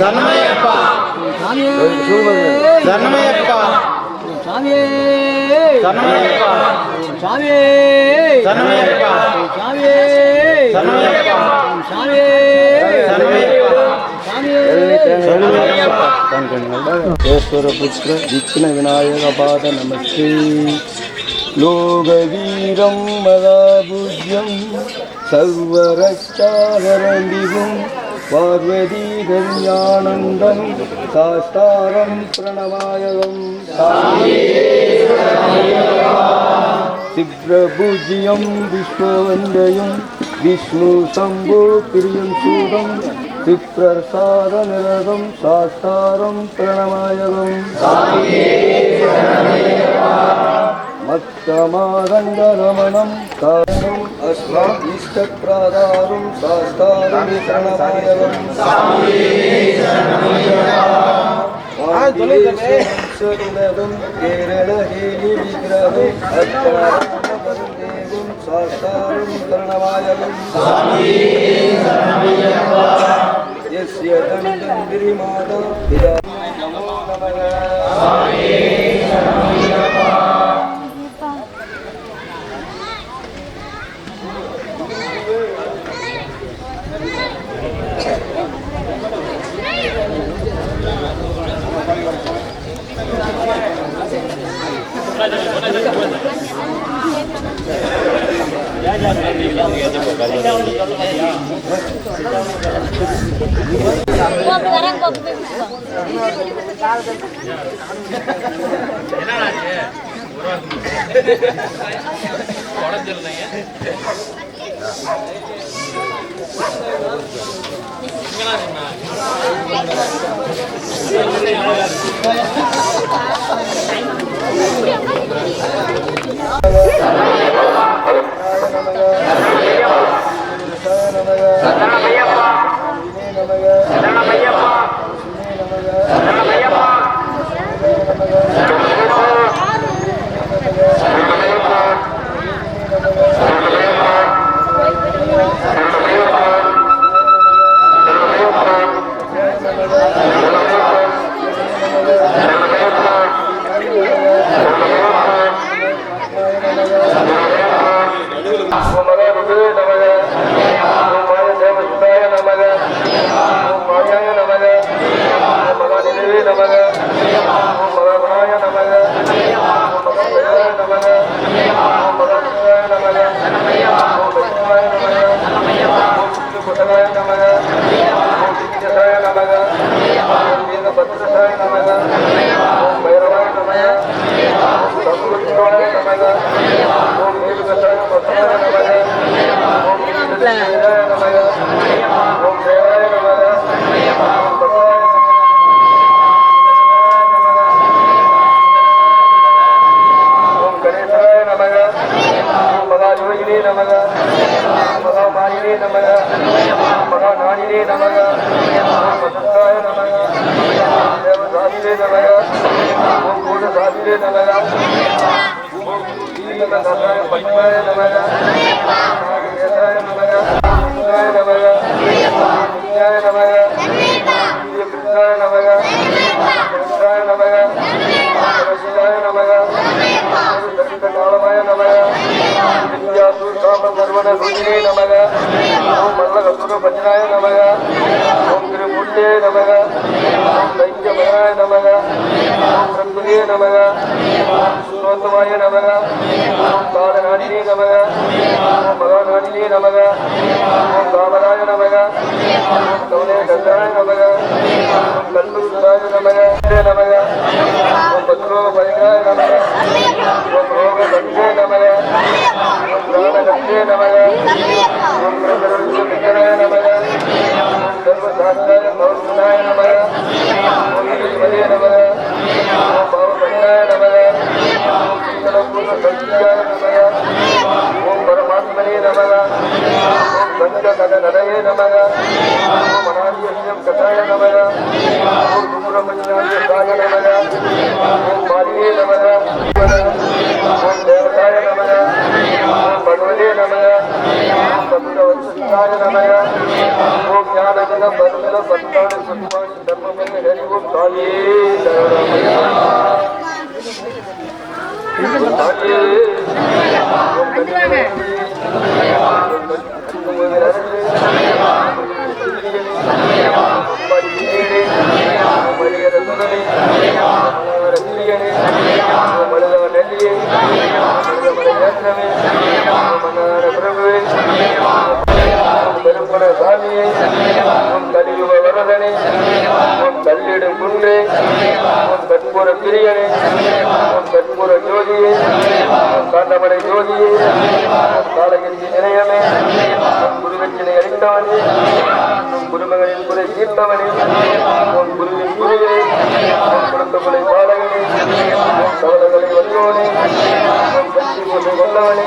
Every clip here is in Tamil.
சரணமையப்பா சாமியே. சரணமையப்பா சாமியே. சரணமையப்பா சாமியே. சரணமையப்பா சாமியே. சரணமையப்பா சாமியே. சரணமையப்பா சாமியே. ஈஸ்வர புத்திர விக்ன விநாயக பாத நமஸ்தே. லோகவீரம் மதாபூஜ்யம் சர்வரச்சாகரண்டிகும் பார்வதி கல்யாணந்தம் சாஸ்தாரம் பிரணவாயகம். சிப்ரபூஜ்யம் விஸ்வவந்தயம் விஷ்ணு சம்போ பிரியம் சூடம் சூதம் சிப்ரசாதநிரதம் சாஸ்தாரம் பிரணமாயகம் மத்தமாதங்கரமணம் ரமணம் அஸ்மாம் இஷ்டப்பிராதாரம் சாஸ்தாரம் பிரணமாயகம் சரணம் கேரள ஹேலி விக்கிரகம் அத்தாரம் சாஸ்தாரம் பிரணமாயகம் यस्य दण्डगिरिमाता पिता नमो नमः உடஞ்சிருந்தீங்க नमः नमः। ओंकारेश्वराय नमः। ओम वीरभद्राय नमः। ओम भैरवाय नमः। ओम शत्रुघ्नाय नमः। ओम वीरभद्राय नमः। ஓம் பூர்ணசாதினே நமக ஓம் ஸ்ரீமதாய பத்மாய நமக நாகேசாய நமக கிருஷ்ணாய நமக கிருஷ்ணாய நமக கிருஷ்ணாய நமக கிருஷ்ணாய நமக சிவாய நமக காலமாய நமக வித்யாசு காம சர்வண சூஜினே நமக ஓம் மல்லகசுர பஜனாய நமக ஓம் திருமூர்த்தே நமக ஓம் தைக்கியமயாய நமக ஓம் நமக ஓம் சுரோத்தமாய நமக ஓம் காலநாடினே நமக ஓம் மகாநாடினே நமக ஓம் காமராய நமக ஓம் கௌலே நமக ஓம் கல்புத்தாய நமக நமக ஓம் பத்ரோ பயகாய நமக ஓம் ரோக கண்டே நமக ஓம் பிராண கண்டே நமக ஓம் நமக ஓம் சர்வசாஸ்தாய நமக ஓம் ஸ்ரீமதே நமக ஓம் பௌர்ணாய நமக ஓம் சிந்தனபூர்ண சத்யாய நமக ஓம் பரமாத்மனே நமக ஓம் சங்ககன நடயே நமக ஓம் அநாதியம் கதாய நமக ஓம் சுப்ரமணியாய நமக ஓம் மாரியே நமக ஓம் தேவதாய நமக ஓம் பகவதே நமக ஓம் பத்ரவத்சாய நமக ஓம் ஞானகன பத்ர பத்ராணி சத்வாணி ஓம் தாயே உன் கலியுக வரதனே உன் கல்லிடும் குன்றே உன் கற்பூர பிரியனே உன் கற்பூர ஜோதியே உன் காண்டமடை ஜோதியே உன் காலகந்தி நிலையமே உன் குருவச்சினை அளித்தவனே உன் குருமகளின் குறை தீர்த்தவனே உன் குருவின் குருவே உன் குடும்பங்களை பாலகனே உன் கவலைகளை வல்லோனே உன் கட்சி கொண்டு கொண்டவனே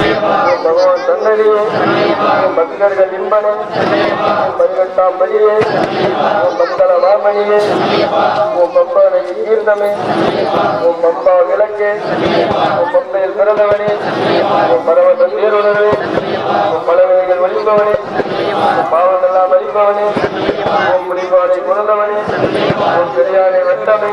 பகவான் சன்னதியே பக்தர்கள் இன்பனே பதினெட்டாம் படியே உன் மங்கள மாமணியே உன் பம்பானை தீர்ந்தமே உன் பம்பா விளக்கே உன் பம்பையில் பிறந்தவனே உன் பரவத பேருணர்வே உன் பலவைகள் வலிப்பவனே பாவமெல்லாம் அழிப்பவனே உன் முடிவானை குணந்தவனே உன் பெரியானை வந்தமை